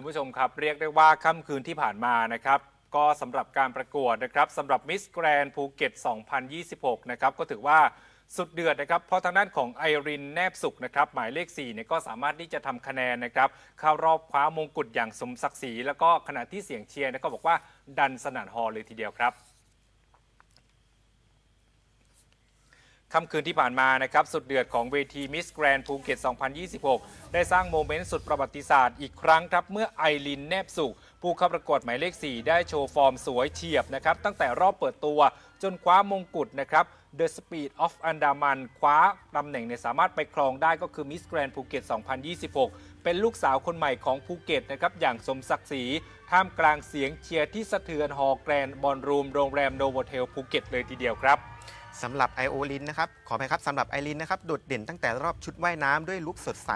คุณผู้ชมครับเรียกได้ว่าค่ำคืนที่ผ่านมานะครับก็สำหรับการประกวดนะครับสำหรับมิสแกรนภูเก็ต 2026 นะครับก็ถือว่าสุดเดือดนะครับ เพราะทางด้านของไอรินแนบสุขนะครับ หมายเลข4เนี่ยก็สามารถที่จะทำคะแนนนะครับ เข้ารอบคว้ามงกุฎอย่างสมศักดิ์ศรีแล้วก็ขณะที่เสียงเชียร์นะก็บอกว่าดันสนั่นฮอลเลยทีเดียวครับ ค่ำคืนที่ผ่านมานะครับสุดเดือดของเวทีมิสแกรนภูเก็ต 2026 ได้สร้างโมเมนต์สุดประวัติศาสตร์อีกครั้งครับ เมื่อไอรินแนบสุข ผู้เข้าประกวดหมายเลข 4 ได้โชว์ฟอร์มสวยเฉียบนะครับ ตั้งแต่รอบเปิดตัวจนคว้ามงกุฎนะครับ The Speed of Andaman คว้าตำแหน่งเนี่ยสามารถไปครองได้ก็คือมิสแกรนภูเก็ต2026 เป็นลูกสาวคนใหม่ของภูเก็ตนะครับอย่างสมศักดิ์ศรีท่ามกลางเสียงเชียร์ที่สะเทือนฮอแกรนบอลรูมโรงแรมโนโวเทลภูเก็ตเลยทีเดียวครับ สำหรับไอโอลินนะครับขอไปครับสำหรับไอรินนะครับโดดเด่นตั้งแต่รอบชุดว่ายน้ำด้วยลุคสดใส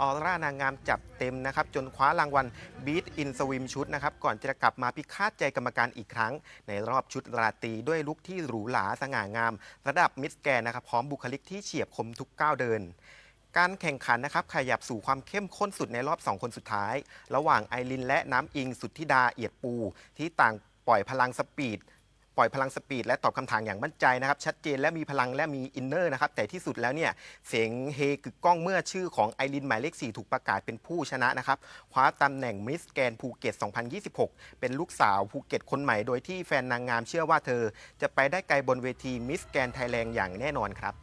ออร่านางงามจับเต็มนะครับจนคว้ารางวัล Beat in Swim ชุดนะครับก่อนจะกลับมาพิฆาตใจกรรมการอีกครั้ง ในรอบชุดราตรีด้วยลุคที่หรูหราสง่างาม ระดับมิสแกนนะครับพร้อมบุคลิกที่เฉียบคมทุกก้าวเดินการแข่งขันนะครับขยับสู่ความเข้มข้นสุดในรอบ 2 คนสุดท้าย ระหว่างไอรินและน้ำอิงสุทธิดาเอียดปู ที่ต่างปล่อยพลังสปีด ปล่อยพลังสปีดและตอบคำถามอย่างมั่นใจนะครับชัดเจนและมีพลังและมีอินเนอร์นะครับแต่ที่สุดแล้วเนี่ยเสียงเฮกึกก้องเมื่อชื่อของไอรินหมายเลข 4 ถูกประกาศเป็นผู้ชนะนะครับคว้าตำแหน่งมิสแกนภูเก็ต 2026 เป็นลูกสาวภูเก็ตคนใหม่โดยที่แฟนนางงามเชื่อว่าเธอ จะไปได้ไกลบนเวทีมิสแกนไทยแลนด์อย่างแน่นอนครับ